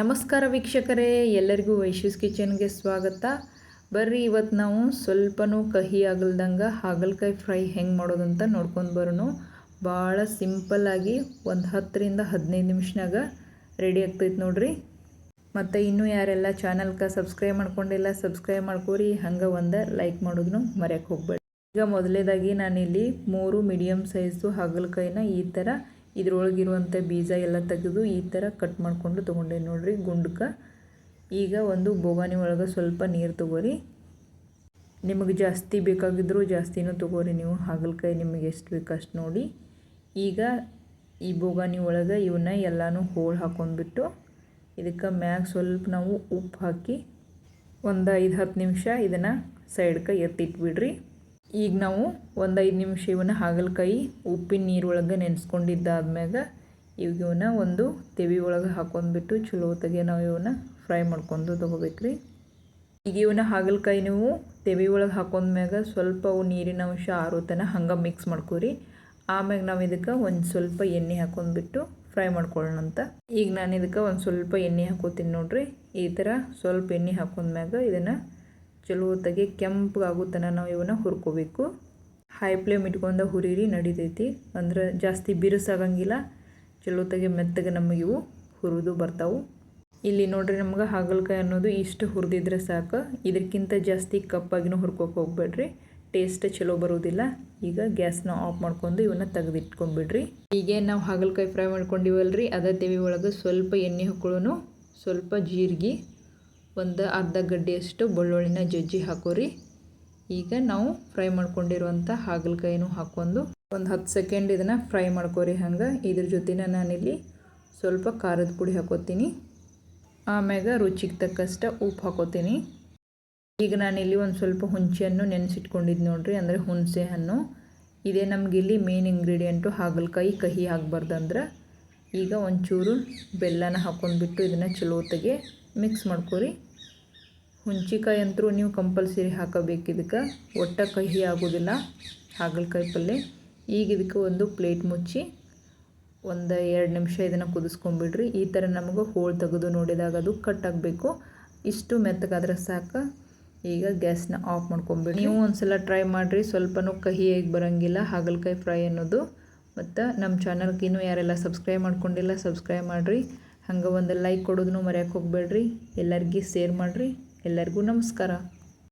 ನಮಸ್ಕಾರ ವೀಕ್ಷಕರೇ, ಎಲ್ಲರಿಗೂ ವೈಶ್ಯೂಸ್ ಕಿಚನ್ಗೆ ಸ್ವಾಗತ. ಬರ್ರಿ ಇವತ್ತು ನಾವು ಸ್ವಲ್ಪನೂ ಕಹಿ ಆಗಲ್ದಂಗೆ ಹಾಗಲಕಾಯಿ ಫ್ರೈ ಹೆಂಗೆ ಮಾಡೋದಂತ ನೋಡ್ಕೊಂಡು ಬರೋಣ. ಭಾಳ ಸಿಂಪಲ್ಲಾಗಿ ಒಂದು ಹತ್ತರಿಂದ ಹದಿನೈದು ನಿಮಿಷನಾಗ ರೆಡಿ ಆಗ್ತೈತೆ ನೋಡ್ರಿ. ಮತ್ತು ಇನ್ನೂ ಯಾರೆಲ್ಲ ಚಾನಲ್ಗೆ ಸಬ್ಸ್ಕ್ರೈಬ್ ಮಾಡ್ಕೊಂಡಿಲ್ಲ, ಸಬ್ಸ್ಕ್ರೈಬ್ ಮಾಡ್ಕೋರಿ. ಹಂಗೆ ಒಂದು ಲೈಕ್ ಮಾಡೋದನ್ನು ಮರೆಯಕ್ಕೆ ಹೋಗ್ಬೇಡಿ. ಈಗ ಮೊದಲೇದಾಗಿ ನಾನಿಲ್ಲಿ ಮೂರು ಮೀಡಿಯಮ್ ಸೈಜು ಹಾಗಲಕಾಯಿನ ಈ ಥರ ಇದ್ರೊಳಗಿರುವಂಥ ಬೀಜ ಎಲ್ಲ ತೆಗೆದು ಈ ಥರ ಕಟ್ ಮಾಡಿಕೊಂಡು ತೊಗೊಂಡೆ ನೋಡಿರಿ ಗುಂಡ್ಕ. ಈಗ ಒಂದು ಬೋಗಾನಿ ಒಳಗೆ ಸ್ವಲ್ಪ ನೀರು ತೊಗೋರಿ. ನಿಮಗೆ ಜಾಸ್ತಿ ಬೇಕಾಗಿದ್ದರೂ ಜಾಸ್ತಿನೂ ತೊಗೋರಿ ನೀವು. ಹಾಗಲಕಾಯಿ ನಿಮಗೆ ಎಷ್ಟು ಬೇಕು ಅಷ್ಟು ನೋಡಿ. ಈಗ ಈ ಬೋಗಾನಿ ಒಳಗೆ ಇವನ್ನ ಎಲ್ಲನೂ ಹೋಳು ಹಾಕೊಂಡ್ಬಿಟ್ಟು ಇದಕ್ಕೆ ಮ್ಯಾಗ ಸ್ವಲ್ಪ ನಾವು ಉಪ್ಪು ಹಾಕಿ ಒಂದು ಐದು ಹತ್ತು ನಿಮಿಷ ಇದನ್ನು ಸೈಡ್ಗೆ ಎತ್ತಿಟ್ಬಿಡ್ರಿ. ಈಗ ನಾವು ಒಂದು ಐದು ನಿಮಿಷ ಇವನ್ನ ಹಾಗಲಕಾಯಿ ಉಪ್ಪಿನ ನೀರೊಳಗೆ ನೆನೆಸ್ಕೊಂಡಿದ್ದಾದ್ಮ್ಯಾಗ ಈಗ ಇವನ್ನ ಒಂದು ತೆವಿ ಒಳಗೆ ಹಾಕೊಂಡ್ಬಿಟ್ಟು ಚಲೋತ್ತಾಗೆ ನಾವು ಇವನ್ನ ಫ್ರೈ ಮಾಡ್ಕೊಂಡು ತೊಗೋಬೇಕ್ರಿ. ಈಗ ಇವನ್ನ ಹಾಗಲಕಾಯಿ ನೀವು ತೆವಿ ಒಳಗೆ ಹಾಕೊಂಡ್ಮ್ಯಾಗ ಸ್ವಲ್ಪ ಅವು ನೀರಿನ ಅಂಶ ಆರೋತನ ಹಂಗೆ ಮಿಕ್ಸ್ ಮಾಡ್ಕೊರಿ. ಆಮ್ಯಾಗ ನಾವು ಇದಕ್ಕೆ ಒಂದು ಸ್ವಲ್ಪ ಎಣ್ಣೆ ಹಾಕೊಂಡ್ಬಿಟ್ಟು ಫ್ರೈ ಮಾಡ್ಕೊಳ್ಳೋಣ ಅಂತ. ಈಗ ನಾನು ಇದಕ್ಕೆ ಒಂದು ಸ್ವಲ್ಪ ಎಣ್ಣೆ ಹಾಕೋತೀನಿ ನೋಡ್ರಿ. ಈ ಥರ ಸ್ವಲ್ಪ ಎಣ್ಣೆ ಹಾಕೊಂಡ್ಮ್ಯಾಗ ಇದನ್ನು ಚಲೋತ್ತಾಗಿ ತನಕ ನಾವು ಇವನ್ನ ಹುರ್ಕೋಬೇಕು. ಹೈ ಫ್ಲೇಮ್ ಇಟ್ಕೊಂಡ ಹುರಿರಿ, ನಡಿತೈತಿ. ಅಂದ್ರೆ ಜಾಸ್ತಿ ಬಿರುಸಾಗಂಗಿಲ್ಲ. ಚಲೋತ್ತಾಗಿ ಮೆತ್ತಗೆ ನಮಗೆ ಇವು ಹುರಿದು ಬರ್ತಾವೆ. ಇಲ್ಲಿ ನೋಡ್ರಿ ನಮ್ಗೆ ಹಾಗಲಕಾಯಿ ಅನ್ನೋದು ಇಷ್ಟು ಹುರಿದಿದ್ರೆ ಸಾಕು. ಇದಕ್ಕಿಂತ ಜಾಸ್ತಿ ಕಪ್ಪಾಗಿನೂ ಹುರ್ಕೋಕೆ ಹೋಗ್ಬೇಡ್ರಿ. ಟೇಸ್ಟ್ ಚಲೋ ಬರೋದಿಲ್ಲ. ಈಗ ಗ್ಯಾಸ್ನ ಆಫ್ ಮಾಡ್ಕೊಂಡು ಇವನ್ನ ತೆಗೆದಿಟ್ಕೊಂಡ್ಬಿಡ್ರಿ ಹೀಗೆ ನಾವು ಹಾಗಲಕಾಯಿ ಫ್ರೈ ಮಾಡ್ಕೊಂಡಿವಲ್ರಿ. ಅದೇ ತೆವಿ ಒಳಗೆ ಸ್ವಲ್ಪ ಎಣ್ಣೆ ಹಾಕೊಳ್ಳೋನು. ಸ್ವಲ್ಪ ಜೀರಿಗೆ. ಒಂದು ಅರ್ಧ ಗಡ್ಡೆಯಷ್ಟು ಬೆಳ್ಳುಳ್ಳಿನ ಜಜ್ಜಿ ಹಾಕೋರಿ. ಈಗ ನಾವು ಫ್ರೈ ಮಾಡ್ಕೊಂಡಿರುವಂಥ ಹಾಗಲಕಾಯಿನೂ ಹಾಕ್ಕೊಂಡು ಒಂದು ಹತ್ತು ಸೆಕೆಂಡ್ ಇದನ್ನು ಫ್ರೈ ಮಾಡ್ಕೋರಿ ಹಂಗೆ. ಇದ್ರ ಜೊತೆನ ನಾನಿಲ್ಲಿ ಸ್ವಲ್ಪ ಖಾರದ ಪುಡಿ ಹಾಕೋತೀನಿ. ಆಮ್ಯಾಗ ರುಚಿಗೆ ತಕ್ಕಷ್ಟ ಉಪ್ಪು ಹಾಕೋತೀನಿ. ಈಗ ನಾನಿಲ್ಲಿ ಒಂದು ಸ್ವಲ್ಪ ಹುಣಸೆಹಣ್ಣು ನೆನೆಸಿಟ್ಕೊಂಡಿದ್ದು ನೋಡ್ರಿ, ಅಂದರೆ ಹುಣಸೆ ಹಣ್ಣು ಇದೇ ನಮಗಿಲ್ಲಿ ಮೇನ್ ಇಂಗ್ರೀಡಿಯೆಂಟು ಹಾಗಲಕಾಯಿ ಕಹಿ ಆಗಬಾರ್ದಂದ್ರೆ. ಈಗ ಒಂಚೂರು ಬೆಲ್ಲನ ಹಾಕೊಂಡ್ಬಿಟ್ಟು ಇದನ್ನು ಚಲೋತ್ತಾಗೆ ಮಿಕ್ಸ್ ಮಾಡ್ಕೊರಿ. ಹುಣ್ಚಿಕಾಯಿ ಅಂತರೂ ನೀವು ಕಂಪಲ್ಸರಿ ಹಾಕಬೇಕು. ಇದಕ್ಕೆ ಒಟ್ಟ ಕಹಿ ಆಗೋದಿಲ್ಲ. ಹಾಗಲಕಾಯಿ ಪಲ್ಯ ಈಗ ಇದಕ್ಕೆ ಒಂದು ಪ್ಲೇಟ್ ಮುಚ್ಚಿ ಒಂದು ಎರಡು ನಿಮಿಷ ಇದನ್ನು ಕುದಿಸ್ಕೊಂಬಿಡ್ರಿ. ಈ ಥರ ನಮಗೆ ಹೋಳು ತೆಗೆದು ನೋಡಿದಾಗ ಅದು ಕಟ್ ಆಗಬೇಕು. ಇಷ್ಟು ಮೆತ್ತಗಾದ್ರೆ ಸಾಕು. ಈಗ ಗ್ಯಾಸ್ನ ಆಫ್ ಮಾಡ್ಕೊಂಬಿಡಿ ನೀವು ಒಂದು ಸಲ ಟ್ರೈ ಮಾಡಿರಿ. ಸ್ವಲ್ಪನೂ ಹೇಗೆ ಬರೋಂಗಿಲ್ಲ. ಹಾಗಲಕಾಯಿ ಫ್ರೈ ಅನ್ನೋದು. ಮತ್ತು ನಮ್ಮ ಚಾನಲ್ಗೆ ಇನ್ನೂ ಯಾರೆಲ್ಲ ಸಬ್ಸ್ಕ್ರೈಬ್ ಮಾಡ್ಕೊಂಡಿಲ್ಲ, ಸಬ್ಸ್ಕ್ರೈಬ್ ಮಾಡಿರಿ. ಹಂಗೆ ಒಂದು ಲೈಕ್ ಕೊಡೋದನ್ನು ಮರೆಯೋಕೆ ಹೋಗಬೇಡ್ರಿ. ಎಲ್ಲರಿಗೂ ಶೇರ್ ಮಾಡಿರಿ. ಎಲ್ಲರಿಗೂ ನಮಸ್ಕಾರ.